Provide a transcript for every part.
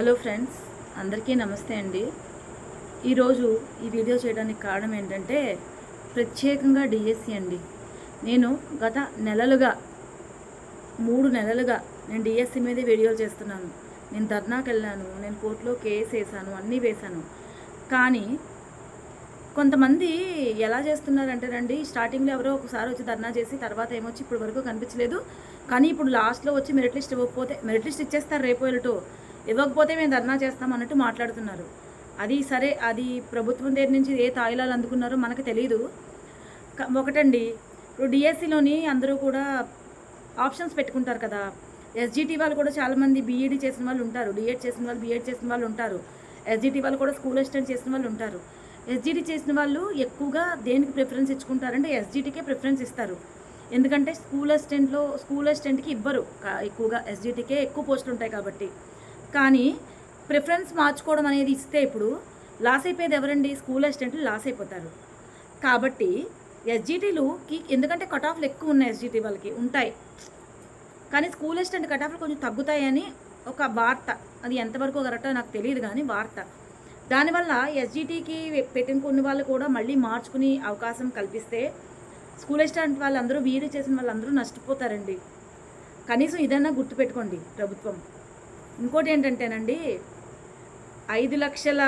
Hello friends అందరికీ నమస్తే అండి. ఈరోజు ఈ వీడియో చేయడానికి కారణం ఏంటంటే ప్రత్యేకంగా డిఎస్సి అండి. నేను గత నెలలుగా మూడు నెలలుగా నేను డిఎస్సి మీదే వీడియోలు చేస్తున్నాను. నేను ధర్నాకి వెళ్ళాను నేను కోర్టులో కేసు వేసాను అన్నీ వేశాను. కానీ కొంతమంది ఎలా చేస్తున్నారంటేనండి స్టార్టింగ్లో ఎవరో ఒకసారి వచ్చి ధర్నా చేసి తర్వాత ఏమొచ్చి ఇప్పుడు వరకు కనిపించలేదు. కానీ ఇప్పుడు లాస్ట్లో వచ్చి మెరిట్ లిస్ట్ ఇవ్వకపోతే మెరిట్ లిస్ట్ ఇచ్చేస్తారు రేపు వెళ్ళటో. ఇవ్వకపోతే మేము ధర్నా చేస్తాం అన్నట్టు మాట్లాడుతున్నారు. అది సరే అది ప్రభుత్వం దగ్గర నుంచి ఏ తాయిలాలు అందుకున్నారో మనకు తెలియదు ఒకటండి ఇప్పుడు డిఎస్సిలోని అందరూ కూడా ఆప్షన్స్ పెట్టుకుంటారు కదా. ఎస్జిటి వాళ్ళు కూడా చాలామంది బీఈడి చేసిన వాళ్ళు ఉంటారు డిఎడ్ చేసిన వాళ్ళు బీఎడ్ చేసిన వాళ్ళు ఉంటారు. ఎస్జిటి వాళ్ళు కూడా స్కూల్ అసిస్టెంట్ చేసిన వాళ్ళు ఉంటారు. ఎస్జిటి చేసిన వాళ్ళు ఎక్కువగా దేనికి ప్రిఫరెన్స్ ఇచ్చుకుంటారంటే ఎస్జిటికే ప్రిఫరెన్స్ ఇస్తారు. ఎందుకంటే స్కూల్ అసిస్టెంట్లో స్కూల్ అసిస్టెంట్కి ఇవ్వరు కా- ఎక్కువగా ఎస్జిటికే ఎక్కువ పోస్టులు ఉంటాయి కాబట్టి. కానీ ప్రిఫరెన్స్ మార్చుకోవడం అనేది ఇస్తే ఇప్పుడు లాస్ అయిపోయేది ఎవరండి? స్కూల్ అసిస్టెంట్లు లాస్ అయిపోతారు. కాబట్టి ఎస్జిటీలుకి ఎందుకంటే కట్ ఆఫ్లు ఎక్కువ ఉన్నాయి ఎస్జిటి వాళ్ళకి ఉంటాయి. కానీ స్కూల్ అసిస్టెంట్ కట్ ఆఫ్లు కొంచెం తగ్గుతాయని ఒక వార్త. అది ఎంతవరకు కరెక్టో నాకు తెలియదు కానీ వార్త. దానివల్ల ఎస్జిటికి పెట్టిన కొన్ని వాళ్ళు కూడా మళ్ళీ మార్చుకునే అవకాశం కల్పిస్తే స్కూల్ అసిస్టెంట్ వాళ్ళందరూ వీడి చేసిన వాళ్ళందరూ నష్టపోతారండి. కనీసం ఇదన్నా గుర్తుపెట్టుకోండి ప్రభుత్వం. ఇంకోటి ఏంటంటేనండి ఐదు లక్షల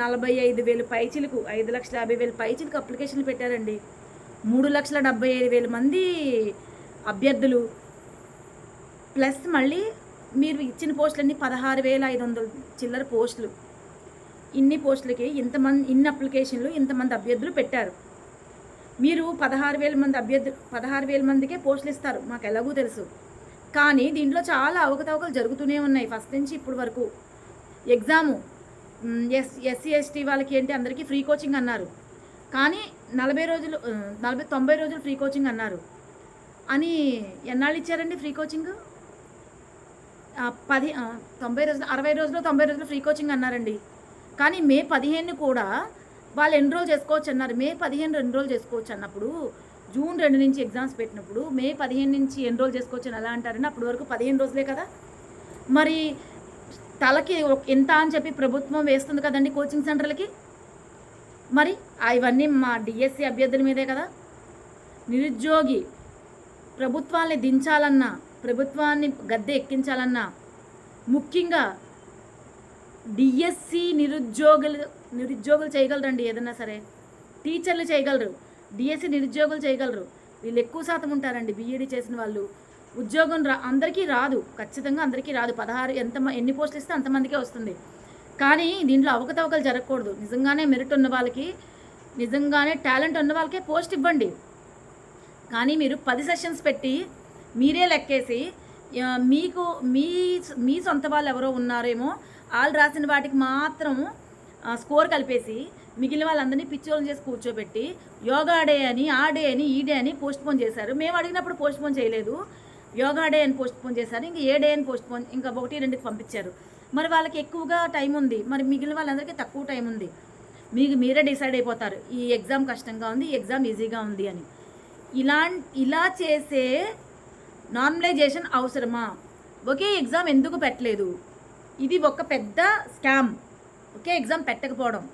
నలభై ఐదు వేలు పైచిలకు ఐదు లక్షల యాభై వేలు పైచిలకు అప్లికేషన్లు పెట్టారండి. మూడు లక్షల డెబ్బై ఐదు వేల మంది అభ్యర్థులు. ప్లస్ మళ్ళీ మీరు ఇచ్చిన పోస్టులన్నీ పదహారు వేల ఐదు వందల చిల్లర పోస్టులు. ఇన్ని పోస్టులకి ఇంతమంది ఇన్ని అప్లికేషన్లు ఇంతమంది అభ్యర్థులు పెట్టారు. మీరు పదహారు వేల మంది అభ్యర్థులు పదహారు వేల మందికే పోస్టులు ఇస్తారు. మాకు ఎలాగూ తెలుసు. కానీ దీంట్లో చాలా అవకతవకలు జరుగుతూనే ఉన్నాయి. ఫస్ట్ నుంచి ఇప్పటి వరకు ఎగ్జాము ఎస్ ఎస్సీ ఎస్టీ వాళ్ళకి ఏంటి అందరికీ ఫ్రీ కోచింగ్ అన్నారు. కానీ నలభై రోజులు నలభై తొంభై రోజులు ఫ్రీ కోచింగ్ అన్నారు. అని ఎన్నాళ్ళు ఇచ్చారండి ఫ్రీ కోచింగ్? పది తొంభై రోజులు అరవై రోజులు తొంభై రోజులు ఫ్రీ కోచింగ్ అన్నారండి. కానీ మే పదిహేను కూడా వాళ్ళు ఎన్రోల్ చేసుకోవచ్చు అన్నారు. మే పదిహేను ఎన్రోల్ చేసుకోవచ్చు అన్నప్పుడు జూన్ రెండు నుంచి ఎగ్జామ్స్ పెట్టినప్పుడు మే పదిహేను నుంచి ఎన్రోల్ చేసుకోవచ్చు అని ఎలా అంటారని అప్పటి వరకు పదిహేను రోజులే కదా? మరి తలకి ఎంత అని చెప్పి ప్రభుత్వం వేస్తుంది కదండి కోచింగ్ సెంటర్లకి? మరి ఇవన్నీ మా డిఎస్సి అభ్యర్థుల మీదే కదా? నిరుద్యోగి ప్రభుత్వాన్ని దించాలన్నా ప్రభుత్వాన్ని గద్దె ఎక్కించాలన్నా ముఖ్యంగా డిఎస్సి నిరుద్యోగులు నిరుద్యోగులు చేయగలరండి ఏదన్నా సరే. టీచర్లు చేయగలరు. డిఎస్సి నిరుద్యోగులు చేయగలరు. వీళ్ళు ఎక్కువ శాతం ఉంటారండి బీఈడీ చేసిన వాళ్ళు. ఉద్యోగం రా అందరికీ రాదు. ఖచ్చితంగా అందరికీ రాదు. పదహారు ఎంత ఎన్ని పోస్టులు ఇస్తే అంతమందికే వస్తుంది. కానీ దీంట్లో అవకతవకలు జరగకూడదు. నిజంగానే మెరిట్ ఉన్న వాళ్ళకి నిజంగానే టాలెంట్ ఉన్న వాళ్ళకే పోస్ట్ ఇవ్వండి. కానీ మీరు పది సెషన్స్ పెట్టి మీరే లెక్కేసి మీకు మీ మీ సొంత వాళ్ళు ఎవరో ఉన్నారేమో వాళ్ళు రాసిన వాటికి మాత్రం స్కోర్ కలిపేసి మిగిలిన వాళ్ళందరినీ పిచ్చోళ్ళని చేసి కూర్చోబెట్టి యోగా డే అని ఆ డే అని ఈ డే అని పోస్ట్ పోన్ చేశారు. మేము అడిగినప్పుడు పోస్ట్ పోన్ చేయలేదు. యోగా డే అని పోస్ట్ పోన్ చేశారు ఇంకా ఏ డే అని పోస్ట్ పోన్ ఇంకా ఒకటి రెండుకి పంపించారు. మరి వాళ్ళకి ఎక్కువగా టైం ఉంది. మరి మిగిలిన వాళ్ళందరికీ తక్కువ టైం ఉంది. మీకు మీరే డిసైడ్ అయిపోతారు. ఈ ఎగ్జామ్ కష్టంగా ఉంది ఈ ఎగ్జామ్ ఈజీగా ఉంది అని. ఇలా ఇలా చేసే నార్మలైజేషన్ అవసరమా? ఒకే ఎగ్జామ్ ఎందుకు పెట్టలేదు? ఇది ఒక పెద్ద స్కామ్. ఒకే ఎగ్జామ్ పెట్టకపోవడం.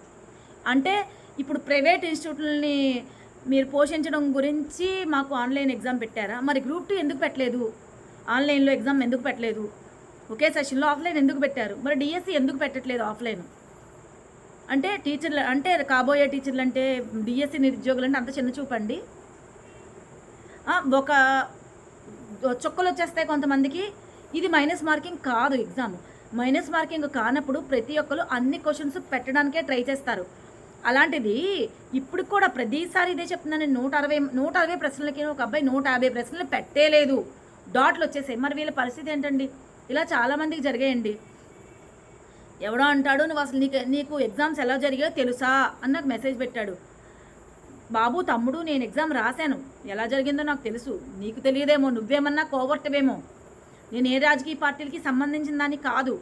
అంటే ఇప్పుడు ప్రైవేట్ ఇన్స్టిట్యూట్లని మీరు పోషించడం గురించి మాకు ఆన్లైన్ ఎగ్జామ్ పెట్టారా? మరి గ్రూప్ టూ ఎందుకు పెట్టలేదు? ఆన్లైన్లో ఎగ్జామ్ ఎందుకు పెట్టలేదు? ఒకే సెషన్లో ఆఫ్లైన్ ఎందుకు పెట్టారు? మరి డిఎస్సి ఎందుకు పెట్టట్లేదు ఆఫ్లైన్? అంటే టీచర్లు అంటే కాబోయే టీచర్లు అంటే డిఎస్సి నిరుద్యోగులు అంటే అంత చిన్న చూపండి ఒక చుక్కలు వచ్చేస్తాయి కొంతమందికి. ఇది మైనస్ మార్కింగ్ కాదు ఎగ్జామ్. మైనస్ మార్కింగ్ కానప్పుడు ప్రతి ఒక్కరు అన్ని క్వశ్చన్స్ పెట్టడానికే ట్రై చేస్తారు. అలాంటిది ఇప్పుడు కూడా ప్రతిసారి ఇదే చెప్తున్నాను నేను నూట అరవై నూట అరవై ప్రశ్నలకి ఒక అబ్బాయి నూట యాభై ప్రశ్నలు పెట్టేలేదు డాట్లు వచ్చేసాయి. మరి వీళ్ళ పరిస్థితి ఏంటండి? ఇలా చాలామందికి జరిగాయండి. ఎవడో అంటాడు నువ్వు అసలు నీకు నీకు ఎగ్జామ్స్ ఎలా జరిగాయో తెలుసా? అని నాకు మెసేజ్ పెట్టాడు. బాబు తమ్ముడు నేను ఎగ్జామ్ రాశాను. ఎలా జరిగిందో నాకు తెలుసు. నీకు తెలియదేమో నువ్వేమన్నా కోవర్టవేమో. నేను ఏ రాజకీయ పార్టీలకి సంబంధించిన దాన్ని కాదు.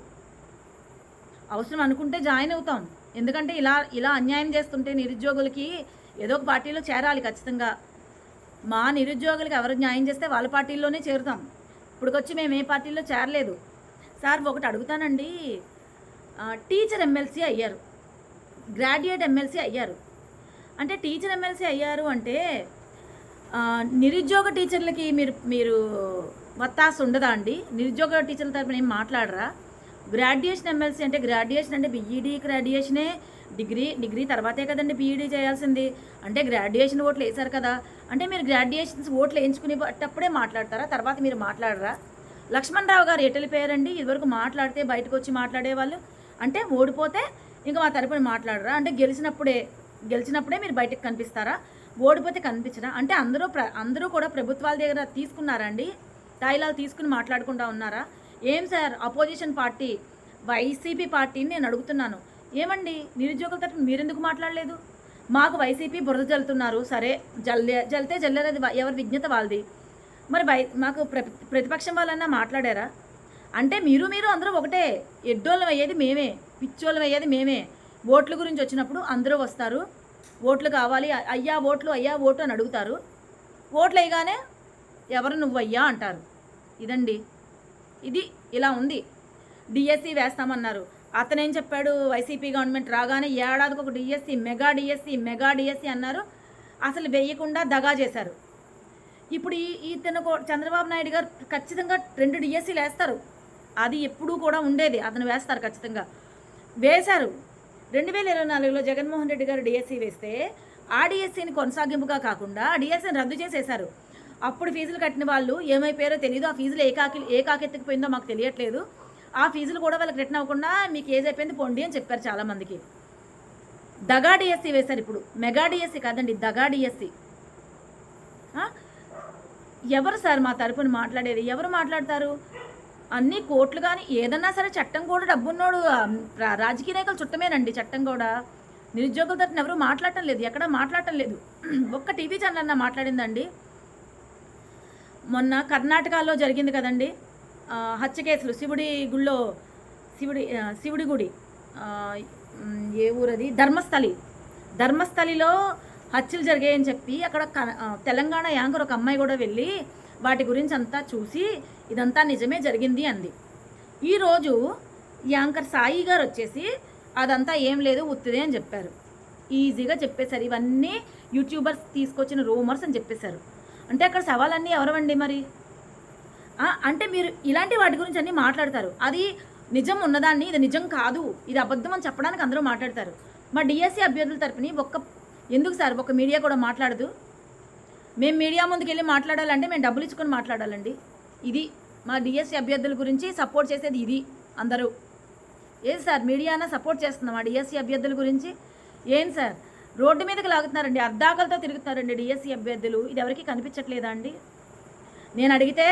అవసరం అనుకుంటే జాయిన్ అవుతాం. ఎందుకంటే ఇలా ఇలా అన్యాయం చేస్తుంటే నిరుద్యోగులకి ఏదో ఒక పార్టీలో చేరాలి ఖచ్చితంగా. మా నిరుద్యోగులకి ఎవరు న్యాయం చేస్తే వాళ్ళ పార్టీల్లోనే చేరుతాం. ఇప్పటికొచ్చి మేము ఏ పార్టీలో చేరలేదు. సార్ ఒకటి అడుగుతానండి. టీచర్ ఎమ్మెల్సీ అయ్యారు. గ్రాడ్యుయేట్ ఎమ్మెల్సీ అయ్యారు. అంటే టీచర్ ఎమ్మెల్సీ అయ్యారు అంటే నిరుద్యోగ టీచర్లకి మీరు మీరు వత్తాసు ఉండదా అండి? నిరుద్యోగ టీచర్ల తరపున ఏం మాట్లాడరా? గ్రాడ్యుయేషన్ ఎమ్మెల్సీ అంటే గ్రాడ్యుయేషన్ అంటే బీఈడీ గ్రాడ్యుయేషనే డిగ్రీ డిగ్రీ తర్వాతే కదండి బీఈడీ చేయాల్సింది. అంటే గ్రాడ్యుయేషన్ ఓట్లు వేశారు కదా. అంటే మీరు గ్రాడ్యుయేషన్స్ ఓట్లు వేయించుకునేటప్పుడే మాట్లాడతారా? తర్వాత మీరు మాట్లాడరా? లక్ష్మణ్ రావు గారు ఎటు వెళ్ళిపోయారండి ఇదివరకు మాట్లాడితే బయటకు వచ్చి మాట్లాడేవాళ్ళు. అంటే ఓడిపోతే ఇంకా మా తరపున మాట్లాడరా? అంటే గెలిచినప్పుడే గెలిచినప్పుడే మీరు బయటకు కనిపిస్తారా? ఓడిపోతే కనిపించరా? అంటే అందరూ ప్ర అందరూ కూడా ప్రభుత్వాల దగ్గర తీసుకున్నారా అండి? తాయిలాలు తీసుకుని మాట్లాడుకుంటా ఉన్నారా? ఏం సార్ అపోజిషన్ పార్టీ వైసీపీ పార్టీని నేను అడుగుతున్నాను. ఏమండి నిరుద్యోగుల తరపున మీరెందుకు మాట్లాడలేదు? మాకు వైసీపీ బురద జల్లుతున్నారు. సరే జల్లే జల్తే జల్లేరది ఎవరి విజ్ఞత వాళ్ళది. మరి వై మాకు ప్రతిపక్షం వాళ్ళన్నా మాట్లాడారా? అంటే మీరు మీరు అందరూ ఒకటే. ఎడ్డోళ్ళం అయ్యేది మేమే పిచ్చోళ్ళం అయ్యేది మేమే. ఓట్ల గురించి వచ్చినప్పుడు అందరూ వస్తారు. ఓట్లు కావాలి అయ్యా ఓట్లు అయ్యా ఓటు అని అడుగుతారు. ఓట్లు వేయగానే ఎవరు నువ్వయ్యా అంటారు. ఇదండి. ఇది ఇలా ఉంది. డిఎస్సి వేస్తామన్నారు. అతనేం చెప్పాడు? వైసీపీ గవర్నమెంట్ రాగానే ఏడాదికి ఒక DSC mega DSC mega DSC అన్నారు. అసలు వేయకుండా దగా చేశారు. ఇప్పుడు ఈ ఇతను చంద్రబాబు నాయుడు గారు ఖచ్చితంగా రెండు డిఎస్సీలు వేస్తారు. అది ఎప్పుడూ కూడా ఉండేది. అతను వేస్తారు ఖచ్చితంగా. వేశారు. రెండు వేల ఇరవై నాలుగులో జగన్మోహన్ రెడ్డి గారు డిఎస్సి వేస్తే ఆ డిఎస్సీని కొనసాగింపుగా కాకుండా డిఎస్సీని రద్దు చేసేశారు అప్పుడు ఫీజులు కట్టిన వాళ్ళు ఏమైపోయారో తెలియదు ఆ ఫీజులు ఏ కాకి ఏ కాకెత్తుకుపోయిందో మాకు తెలియట్లేదు. ఆ ఫీజులు కూడా వాళ్ళకి రిటర్న్ అవ్వకుండా మీకు ఏజ్ అయిపోయింది పొండి అని చెప్పారు చాలామందికి. దగా డిఎస్సి వేశారు ఇప్పుడు. మెగా డిఎస్సి కాదండి దగా డిఎస్సి. ఎవరు సార్ మా తరపున మాట్లాడేది? ఎవరు మాట్లాడతారు? అన్ని కోట్లు కానీ ఏదన్నా సరే చట్టం కూడా డబ్బున్నోడు రాజకీయ నాయకులు చుట్టమేనండి చట్టం కూడా. నిరుద్యోగుల తరఫున ఎవరు మాట్లాడటం లేదు ఎక్కడా మాట్లాడటం లేదు. ఒక్క టీవీ ఛానల్ అన్న మాట్లాడిందండి. మొన్న కర్ణాటకలో జరిగింది కదండి హత్య కేసులు. శివుడి గుళ్ళో శివుడి శివుడి గుడి ఏ ఊరది? ధర్మస్థలి. ధర్మస్థలిలో హత్యలు జరిగాయని చెప్పి అక్కడ తెలంగాణ యాంకర్ ఒక అమ్మాయి కూడా వెళ్ళి వాటి గురించి అంతా చూసి ఇదంతా నిజమే జరిగింది అంది. ఈరోజు యాంకర్ సాయి గారు వచ్చేసి అదంతా ఏం లేదు ఉత్తిదే అని చెప్పారు. ఈజీగా చెప్పేశారు. ఇవన్నీ యూట్యూబర్స్ తీసుకొచ్చిన రూమర్స్ అని చెప్పేశారు. అంటే అక్కడ సవాలన్నీ ఎవరవండి మరి? అంటే మీరు ఇలాంటి వాటి గురించి అన్నీ మాట్లాడతారు. అది నిజం ఉన్నదాన్ని ఇది నిజం కాదు ఇది అబద్ధం అని చెప్పడానికి అందరూ మాట్లాడతారు. మా డిఎస్సి అభ్యర్థుల తరపుని ఒక్క ఎందుకు సార్ ఒక మీడియా కూడా మాట్లాడదు? మేము మీడియా ముందుకు వెళ్ళి మాట్లాడాలంటే మేము డబ్బులు ఇచ్చుకొని మాట్లాడాలండి. ఇది మా డిఎస్సి అభ్యర్థుల గురించి సపోర్ట్ చేసేది ఇది అందరూ. ఏది సార్ మీడియానా సపోర్ట్ చేస్తున్నాం ఆ డిఎస్సి అభ్యర్థుల గురించి? ఏం సార్? రోడ్డు మీదకి లాగుతున్నారండి అర్ధాకలతో తిరుగుతున్నారండి డిఎస్సి అభ్యర్థులు. ఇది ఎవరికి కనిపించట్లేదా అండి? నేను అడిగితే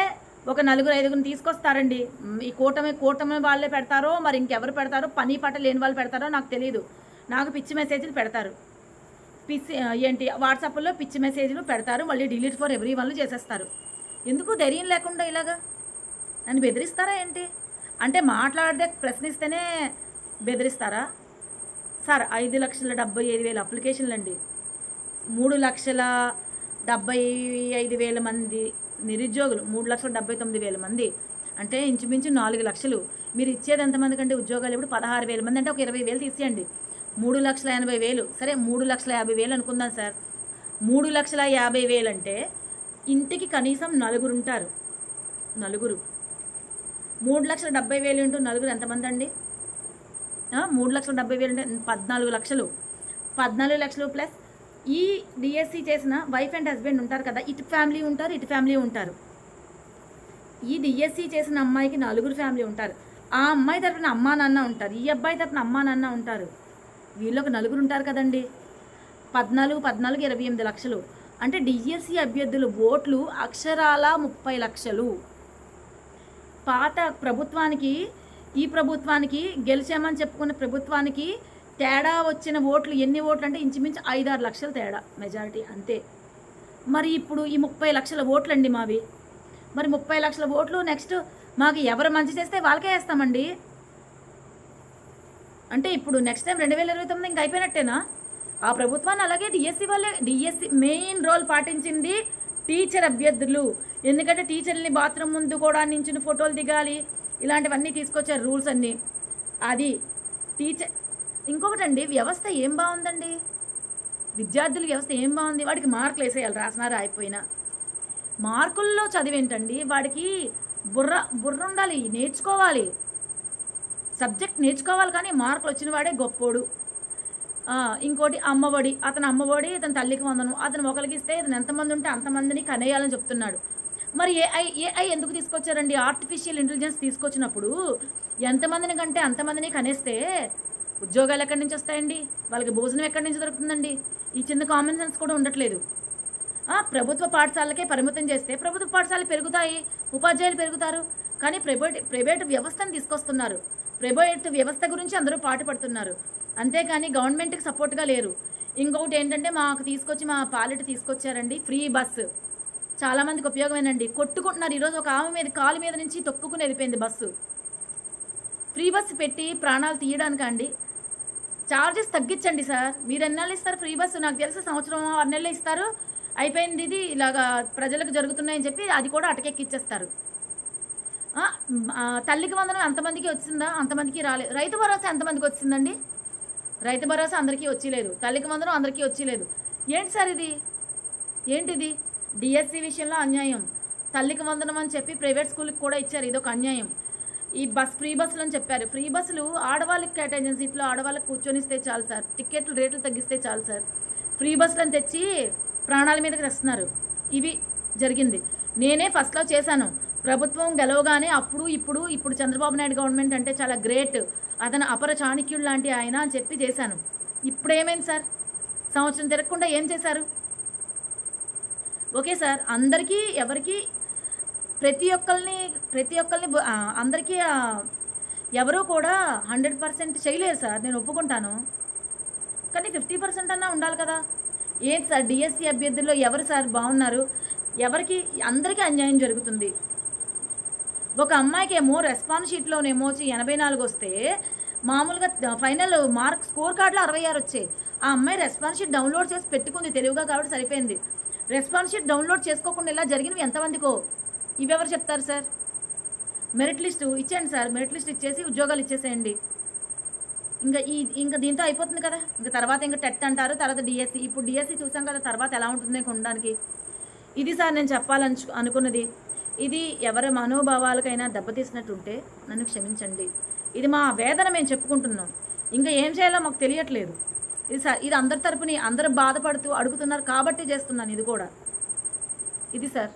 ఒక నలుగురు ఐదుగురిని తీసుకొస్తారండి. ఈ కూటమి కూటమి వాళ్ళే పెడతారో మరి ఇంకెవరు పెడతారో పని పట్ట లేని వాళ్ళు పెడతారో నాకు తెలియదు నాకు పిచ్చి మెసేజ్లు పెడతారు. పిచ్చి ఏంటి వాట్సాప్లో పిచ్చి మెసేజ్లు పెడతారు మళ్ళీ డిలీట్ ఫర్ ఎవ్రీ వన్లు చేసేస్తారు. ఎందుకు ధైర్యం లేకుండా ఇలాగా? నన్ను బెదిరిస్తారా ఏంటి? అంటే మాట్లాడితే ప్రశ్నిస్తేనే బెదిరిస్తారా? సార్ ఐదు లక్షల డెబ్బై ఐదు వేల అప్లికేషన్లు అండి. మూడు లక్షల డెబ్బై ఐదు వేల మంది నిరుద్యోగులు మూడు లక్షల డెబ్బై తొమ్మిది వేల మంది. అంటే ఇంచుమించు నాలుగు లక్షలు. మీరు ఇచ్చేది ఎంతమంది కంటే ఉద్యోగాలు ఇప్పుడు పదహారు వేల మంది అంటే ఒక ఇరవై వేలు తీసేయండి. మూడు లక్షల ఎనభై వేలు. సరే మూడు లక్షల యాభై వేలు అనుకుందాం సార్. మూడు లక్షల యాభై వేలు అంటే ఇంటికి కనీసం నలుగురు ఉంటారు. నలుగురు. మూడు లక్షల డెబ్బై వేలు ఇంటూ నలుగురు ఎంతమంది అండి? మూడు లక్షల డెబ్బై వేలు అంటే పద్నాలుగు లక్షలు. పద్నాలుగు లక్షలు ప్లస్ ఈ డిఎస్సి చేసిన వైఫ్ అండ్ హస్బెండ్ ఉంటారు కదా ఇటు ఫ్యామిలీ ఉంటారు ఇటు ఫ్యామిలీ ఉంటారు. ఈ డిఎస్సి చేసిన అమ్మాయికి నలుగురు ఫ్యామిలీ ఉంటారు. ఆ అమ్మాయి తరపున అమ్మా నాన్న ఉంటారు ఈ అబ్బాయి తరపున అమ్మా నాన్న ఉంటారు. వీళ్ళొక నలుగురు ఉంటారు కదండి. పద్నాలుగు పద్నాలుగు ఇరవై ఎనిమిది లక్షలు. అంటే డిఎస్సి అభ్యర్థులు ఓట్లు అక్షరాల ముప్పై లక్షలు. పాత ప్రభుత్వానికి ఈ ప్రభుత్వానికి గెలిచామని చెప్పుకున్న ప్రభుత్వానికి తేడా వచ్చిన ఓట్లు ఎన్ని ఓట్లు అంటే ఇంచుమించు ఐదారు లక్షల తేడా మెజారిటీ అంతే. మరి ఇప్పుడు ఈ ముప్పై లక్షల ఓట్లు అండి మావి. మరి ముప్పై లక్షల ఓట్లు నెక్స్ట్ మాకు ఎవరు మంచి చేస్తే వాళ్ళకే వేస్తామండి. అంటే ఇప్పుడు నెక్స్ట్ టైం రెండు వేల ఇరవై తొమ్మిది ఇంకా అయిపోయినట్టేనా? ఆ ప్రభుత్వాన్ని అలాగే డిఎస్సి వాళ్ళే డిఎస్సి మెయిన్ రోల్ పాటించింది టీచర్ అభ్యర్థులు. ఎందుకంటే టీచర్ని బాత్రూమ్ ముందు కూడా నించుని ఫోటోలు దిగాలి. ఇలాంటివన్నీ తీసుకొచ్చారు రూల్స్ అన్నీ. అది టీచర్ ఇంకొకటండి వ్యవస్థ ఏం బాగుందండి విద్యార్థుల వ్యవస్థ ఏం బాగుంది వాడికి మార్కులు వేసేయాలి రాసినా రాయిపోయినా మార్కుల్లో చదివేంటండి వాడికి బుర్ర బుర్ర ఉండాలి నేర్చుకోవాలి. సబ్జెక్ట్ నేర్చుకోవాలి కానీ మార్కులు వచ్చిన వాడే గొప్పోడు. ఇంకోటి అమ్మఒడి అతను అమ్మఒడి ఇతను తల్లికి వందను అతను ఒకరికి ఇస్తే ఇతను ఎంతమంది ఉంటే అంతమందిని కనేయాలని చెప్తున్నాడు. మరి ఏఐ ఏఐ ఎందుకు తీసుకొచ్చారండి? ఆర్టిఫిషియల్ ఇంటెలిజెన్స్ తీసుకొచ్చినప్పుడు ఎంతమందిని కంటే అంతమందిని కనేస్తే ఉద్యోగాలు ఎక్కడి నుంచి వస్తాయండి? వాళ్ళకి భోజనం ఎక్కడి నుంచి దొరుకుతుందండి? ఈ చిన్న కామన్ సెన్స్ కూడా ఉండట్లేదు. ప్రభుత్వ పాఠశాలకే పరిమితం చేస్తే ప్రభుత్వ పాఠశాలలు పెరుగుతాయి ఉపాధ్యాయులు పెరుగుతారు. కానీ ప్రైవేట్ ప్రైవేట్ వ్యవస్థను తీసుకొస్తున్నారు. ప్రైవేట్ వ్యవస్థ గురించి అందరూ పాటుపడుతున్నారు. అంతేకాని గవర్నమెంట్కి సపోర్ట్గా లేరు. ఇంకొకటి ఏంటంటే మాకు తీసుకొచ్చి మా పాలిట తీసుకొచ్చారండి ఫ్రీ బస్సు చాలామందికి ఉపయోగమేనండి. కొట్టుకుంటున్నారు. ఈరోజు ఒక ఆమె మీద కాలు మీద నుంచి తొక్కుకుని వెళ్ళిపోయింది బస్సు. ఫ్రీ బస్సు పెట్టి ప్రాణాలు తీయడానికా అండి చార్జెస్ తగ్గించండి సార్. మీరు ఎన్ని నెలలు ఇస్తారు ఫ్రీ బస్సు? నాకు తెలిసి సంవత్సరం ఆరు నెలలు ఇస్తారు. అయిపోయింది ఇది. ఇలాగా ప్రజలకు జరుగుతున్నాయని చెప్పి అది కూడా అటకెక్కిచ్చేస్తారు. తల్లికి వందనం ఎంతమందికి వచ్చిందా? అంతమందికి రాలేదు రైతు భరోసా ఎంతమందికి వచ్చిందండి? రైతు భరోసా అందరికీ వచ్చిలేదు తల్లికి వందనం అందరికీ వచ్చిలేదు ఏంటి సార్ ఇది? ఏంటిది? డిఎస్సి విషయంలో అన్యాయం. తల్లికి వందనం అని చెప్పి ప్రైవేట్ స్కూల్కి కూడా ఇచ్చారు. ఇదొక అన్యాయం. ఈ బస్ ఫ్రీ బస్సులు అని చెప్పారు. ఫ్రీ బస్సులు ఆడవాళ్ళకి కేటాయించిన సీట్లో ఆడవాళ్ళకి కూర్చొనిస్తే చాలు సార్. టికెట్లు రేట్లు తగ్గిస్తే చాలు సార్. ఫ్రీ బస్సులను తెచ్చి ప్రాణాల మీదకి తెస్తున్నారు. ఇవి జరిగింది. నేనే ఫస్ట్లో చేశాను. ప్రభుత్వం గెలవగానే అప్పుడు ఇప్పుడు ఇప్పుడు చంద్రబాబు నాయుడు గవర్నమెంట్ అంటే చాలా గ్రేట్. అతను అపర చాణక్యుడు లాంటి ఆయన అని చెప్పి చేశాను. ఇప్పుడు ఏమైంది సార్? సంవత్సరం తిరగకుండా ఏం చేశారు? Okay sir. అందరికీ ఎవరికి ప్రతి ఒక్కరిని ప్రతి ఒక్కరిని అందరికీ ఎవరూ కూడా హండ్రెడ్ పర్సెంట్ చేయలేరు సార్. నేను ఒప్పుకుంటాను. కానీ ఫిఫ్టీ పర్సెంట్ అన్నా ఉండాలి కదా. ఏంటి సార్? డిఎస్సి అభ్యర్థుల్లో ఎవరు సార్ బాగున్నారు? ఎవరికి అందరికీ అన్యాయం జరుగుతుంది. ఒక అమ్మాయికి ఏమో రెస్పాన్స్ షీట్లోనేమో వచ్చి ఎనభై నాలుగు వస్తే మామూలుగా ఫైనల్ మార్క్ స్కోర్ కార్డులో అరవై ఆరు వచ్చాయి. ఆ అమ్మాయి రెస్పాన్స్ షీట్ డౌన్లోడ్ చేసి పెట్టుకుంది తెలివిగా కాబట్టి సరిపోయింది. రెస్పాన్స్ షీట్ డౌన్లోడ్ చేసుకోకుండా ఇలా జరిగినవి ఎంతమందికో? ఇవెవరు చెప్తారు సార్? మెరిట్ లిస్టు ఇచ్చేయండి సార్ మెరిట్ లిస్ట్ ఇచ్చేసి ఉద్యోగాలు ఇచ్చేసేయండి. ఇంకా ఈ ఇంకా దీంతో అయిపోతుంది కదా? ఇంకా తర్వాత ఇంకా టెట్ అంటారు తర్వాత డిఎస్సి. ఇప్పుడు డిఎస్సి చూసాం కదా తర్వాత ఎలా ఉంటుంది కొనడానికి. ఇది సార్ నేను చెప్పాలని అనుకున్నది. ఇది ఎవరి మనోభావాలకైనా దెబ్బతీసినట్టుంటే నన్ను క్షమించండి. ఇది మా వేదన మేము చెప్పుకుంటున్నాం. ఇంకా ఏం చేయాలో మాకు తెలియట్లేదు. ఇది సార్ ఇది అందరి తరపుని అందరూ బాధపడుతూ అడుగుతున్నారు కాబట్టి చేస్తున్నాను ఇది కూడా. ఇది సార్.